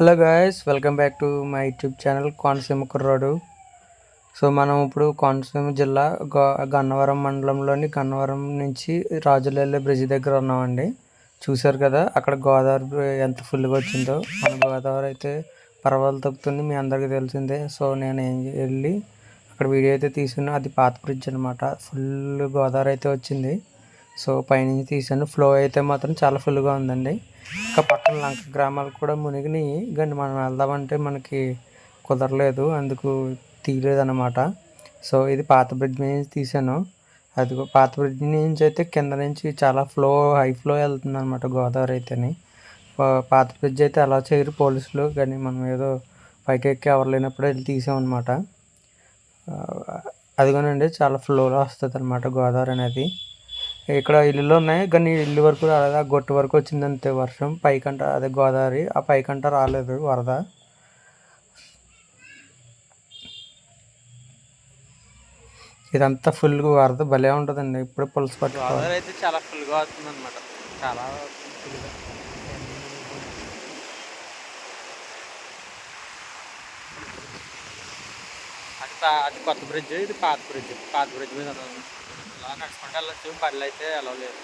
Hello guys welcome back to my YouTube channel Konaseema కుర్రాడు. So మనం ఇప్పుడు కోనసీమ జిల్లా గన్నవరం మండలంలోని గన్నవరం నుంచి రాజులెల్లె బ్రిడ్జ్ దగ్గర ఉన్నామండి. చూశారు కదా అక్కడ గోదావరి ఎంత ఫుల్గా వచ్చిందో. మన గోదావరి అయితే పర్వాలు తప్పుతుంది మీ అందరికీ తెలిసిందే. సో నేను ఏం వెళ్ళి అక్కడ వీడియో అయితే తీసుకున్నా అది పాత బ్రిడ్జ్ అనమాట ఫుల్ గోదావరి అయితే వచ్చింది. సో పైనుంచి తీసాను. ఫ్లో అయితే మాత్రం చాలా ఫుల్గా ఉందండి. ఇంకా పక్కన లంక గ్రామాలు కూడా మునిగినాయి. కానీ మనం వెళ్దామంటే మనకి కుదరలేదు. అందుకు తీయలేదన్నమాట. సో ఇది పాత బ్రిడ్జ్ నుంచి తీసాను అది పాత బ్రిడ్జ్ నుంచి అయితే కింద నుంచి చాలా ఫ్లో హై ఫ్లో వెళ్తుంది అనమాట గోదావరి అయితేని. పాత బ్రిడ్జ్ అయితే అలా చేయరు పోలీసులు. కానీ మనం ఏదో పైకి ఎక్కి ఎవరు లేనప్పుడు వెళ్ళి తీసామన్నమాట. అదిగోనండి చాలా ఫ్లోలో వస్తుంది అనమాట గోదావరి అనేది. ఇక్కడ ఇల్లులు ఉన్నాయి. కానీ ఇల్లు వరకు రాలేదు? ఆ గొట్టు వరకు వచ్చింది అంతే వర్షం. పైకంట అదే గోదావరి. ఆ పైకంట రాలేదు వరద. ఇదంతా ఫుల్గా వరద. భలే ఉంటుందండి. ఇప్పుడు పులుసు పట్టు గోదావరి అయితే చాలా ఫుల్గా అవుతుంది అనమాట చాలా అది అది కొత్త బ్రిడ్జ్ ఇది పాత బ్రిడ్జ్. పాత బ్రిడ్జ్ మీద అలా నడుచుకుంటే వెళ్ళొచ్చు పళ్ళు అయితే ఎలా లేదు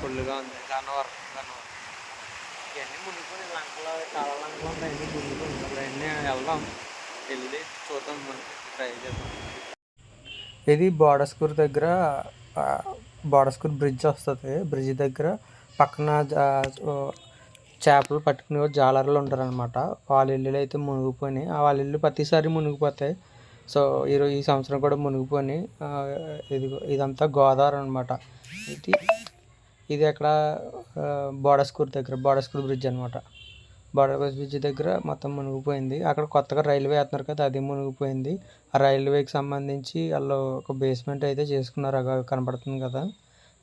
ఫుల్గా ఉంది. గన్నవరం గన్నవరం ఇవన్నీ మునిగిపోయి లంకలో చాలా లంకలు ఉన్నాయి అన్నీ మునిగిపోయి వెళ్దాం. వెళ్ళి చూద్దాం మనకి ట్రై చేద్దాం. ఇది బోడస్కూర్ దగ్గర బోడస్కూర్ బ్రిడ్జ్ వస్తుంది. బ్రిడ్జ్ దగ్గర పక్కన చేపలు పట్టుకునే జాలర్లు ఉంటారనమాట వాళ్ళ ఇల్లులు అయితే మునిగిపోయినాయి. వాళ్ళ ఇల్లు ప్రతిసారి మునిగిపోతాయి. సో ఈరోజు ఈ సంవత్సరం కూడా మునిగిపోయి ఇది ఇదంతా గోదావరి అనమాట ఇది ఇది అక్కడ బోడస్కూర్ దగ్గర బోడస్కూర్ బ్రిడ్జ్ అనమాట బోడస్కూర్ బ్రిడ్జ్ దగ్గర మొత్తం మునిగిపోయింది. అక్కడ కొత్తగా రైల్వే వేస్తున్నారు కదా అది మునిగిపోయింది. ఆ రైల్వేకి సంబంధించి వాళ్ళు ఒక బేస్మెంట్ అయితే చేసుకున్నారు అక్కడ కనపడుతుంది కదా.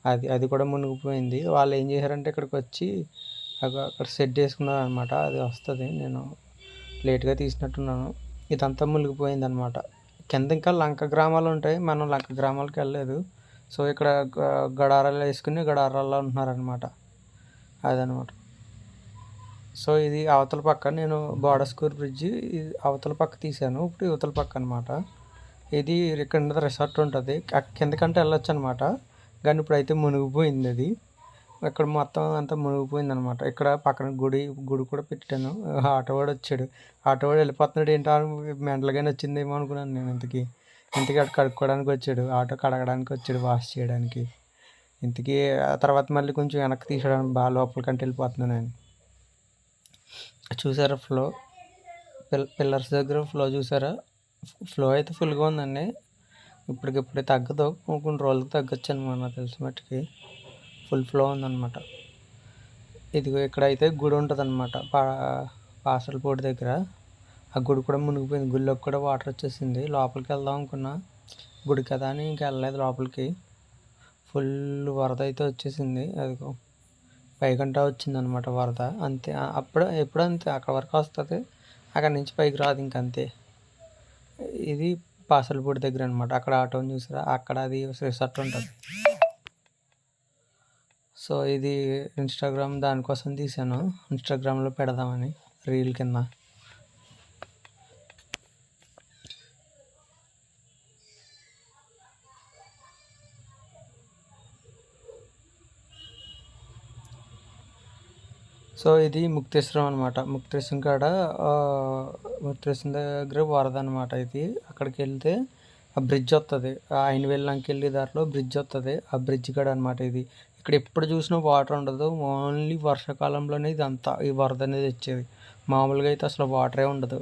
అది అది కూడా మునిగిపోయింది. వాళ్ళు ఏం చేశారంటే ఇక్కడికి వచ్చి అక్కడ సెట్ చేసుకున్నారు అనమాట అది వస్తుంది నేను లేట్గా తీసినట్టున్నాను. ఇదంతా మునిగిపోయింది అనమాట కింద ఇంకా లంక గ్రామాలు ఉంటాయి. మనం లంక గ్రామాలకు వెళ్ళలేదు. సో ఇక్కడ గడారాలు వేసుకుని గడారాల్లో ఉంటున్నారనమాట అదనమాట సో ఇది అవతల పక్క నేను బోడస్కూర్ బ్రిడ్జ్ ఇది అవతల పక్క తీసాను ఇప్పుడు యువతల పక్క అనమాట ఇది ఇక్కడ రిసార్ట్ ఉంటుంది. కిందకంటే వెళ్ళొచ్చు అనమాట కానీ ఇప్పుడైతే మునిగిపోయింది అది. ఇక్కడ మొత్తం అంతా మునిగిపోయింది అనమాట ఇక్కడ పక్కన గుడి గుడి కూడా పెట్టాను. ఆటోవాడు వచ్చాడు. ఆటో వాడు వెళ్ళిపోతున్నాడు. ఏంటో మెంటలుగానే వచ్చిందేమో అనుకున్నాను నేను ఇంతకీ. ఇంతకీ అక్కడ కడుక్కోవడానికి వచ్చాడు. ఆటో కడగడానికి వచ్చాడు వాష్ చేయడానికి. ఇంతకీ ఆ తర్వాత మళ్ళీ కొంచెం వెనక్కి తీసడానికి బాగా లోపలికంటే వెళ్ళిపోతున్నాను నేను. చూసారా ఫ్లో? పిల్ పిల్లర్స్ దగ్గర ఫ్లో చూసారా? ఫ్లో అయితే ఫుల్గా ఉందండి. ఇప్పటికిప్పుడే తగ్గదు. కొన్ని రోజులకు తగ్గచ్చు అని నాకు తెలిసి మట్టుకి ఫుల్ ఫ్లో ఉందన్నమాట. ఇదిగో ఇక్కడ అయితే గుడి ఉంటుంది అనమాట పా పాసలపూడి దగ్గర. ఆ గుడి కూడా మునిగిపోయింది. గుడిలోకి కూడా వాటర్ వచ్చేసింది. లోపలికి వెళ్దాం అనుకున్నా. గుడి కదా అని ఇంక వెళ్ళలేదు లోపలికి. ఫుల్ వరద అయితే వచ్చేసింది. అదిగో పైకంటా వచ్చిందనమాట వరద. అంతే. అప్పుడు ఎప్పుడు అంతే. అక్కడ వరకు వస్తుంది. అక్కడ నుంచి పైకి రాదు ఇంకంతే ఇది పాసలపూడి దగ్గర అనమాట అక్కడ ఆటోని చూసారా? అక్కడ అది రిసార్ట్ ఉంటుంది. సో ఇది ఇన్స్టాగ్రామ్ దానికోసం తీసాను ఇన్స్టాగ్రామ్లో పెడదామని రీల్ కింద. సో ఇది ముక్తేశ్వరం అనమాట ముక్తేశ్వరం కాడ ముక్తేశ్వరం దగ్గర వరద అనమాట ఇది. అక్కడికి వెళ్తే ఆ బ్రిడ్జ్ వస్తుంది ఆ ఆయన వెళ్ళడానికి వెళ్ళి దాంట్లో బ్రిడ్జ్ వస్తుంది ఆ బ్రిడ్జ్ కాడ అనమాట ఇది. ఇక్కడ ఎప్పుడు చూసినా వాటర్ ఉండదు. ఓన్లీ వర్షాకాలంలోనే ఇదంతా ఈ వరద అనేది వచ్చేది. మామూలుగా అయితే అసలు వాటరే ఉండదు.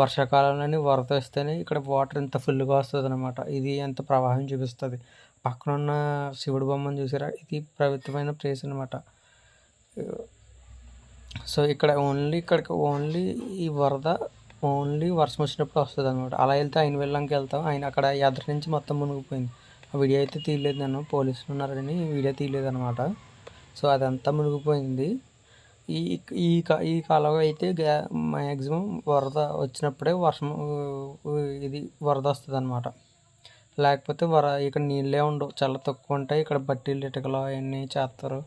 వర్షాకాలంలోనే వరద వస్తేనే ఇక్కడ వాటర్ ఇంత ఫుల్గా వస్తుంది అనమాట ఇది ఎంత ప్రవాహం చూపిస్తుంది. పక్కన ఉన్న శివుడు బొమ్మను చూసారా? ఇది పవిత్రమైన ప్లేస్ అనమాట సో ఇక్కడ ఓన్లీ ఇక్కడికి ఓన్లీ ఈ వరద ఓన్లీ వర్షం వచ్చినప్పుడు వస్తుంది అనమాట అలా వెళ్తే ఆయన వెళ్ళడానికి వెళ్తాం. ఆయన అక్కడ ఎదురు నుంచి మొత్తం మునిగిపోయింది. వీడియో అయితే తీయలేదు నేను పోలీసులు ఉన్నారని వీడియో తీయలేదు అనమాట సో అదంతా మునిగిపోయింది. ఈ ఈ ఈ కాలం అయితే మ్యాక్సిమం వరద వచ్చినప్పుడే వర్షం ఇది వరద వస్తుంది అనమాట లేకపోతే వర ఇక్కడ నీళ్ళే ఉండవు. చాలా తక్కువ ఉంటాయి. ఇక్కడ బట్టీలు ఇటుకలు అవన్నీ చేస్తారు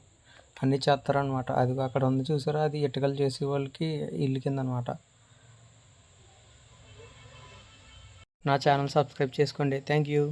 అన్నీ చేస్తారనమాట అది అక్కడ ఉంది చూసారా? అది ఇటుకలు చేసే వాళ్ళకి ఇల్లు కింద అనమాట నా ఛానల్ సబ్స్క్రైబ్ చేసుకోండి. Thank you.